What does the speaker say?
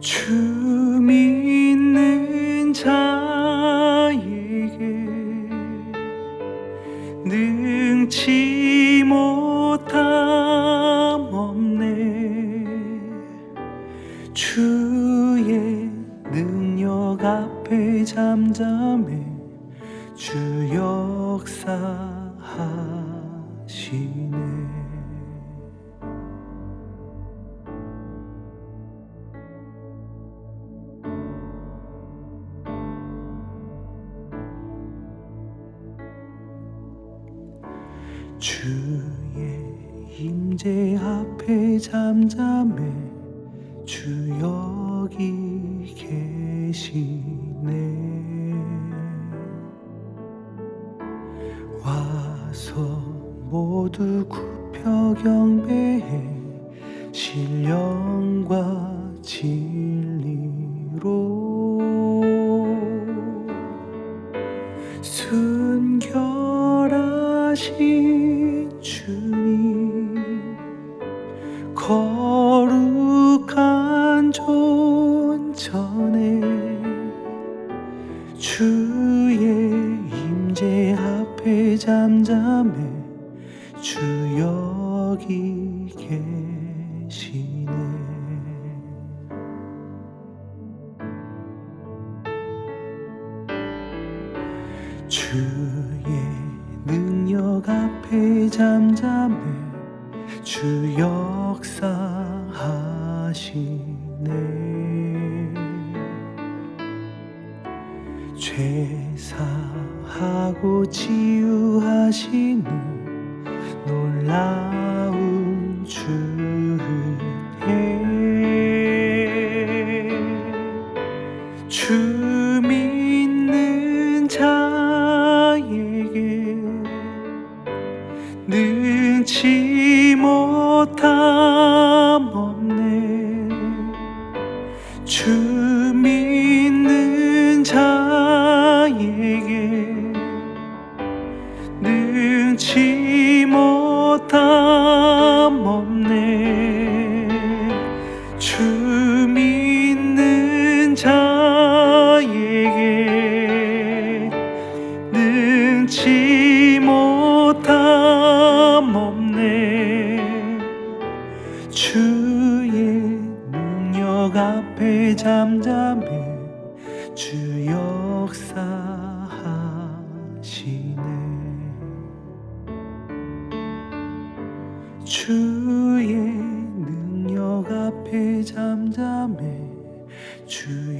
주 믿는 자에게 능치 못함 없네. 주의 능력 앞에 잠잠해 주 역사하시 주의 임재 앞에 잠잠해 주 여기 계시네. 와서 모두 굽혀 경배해 신령과 진리로 순결하신 임재 앞에 잠잠해 주 여기 계시네. 주의 능력 앞에 잠잠해 주 역사하시네 죄사하고 치유하시는 놀라운 주의 주 믿는 자에게 능치 못함 없네. 주 앞에 잠잠해 주 역사하시네. 주의 능력 앞에 잠잠해 주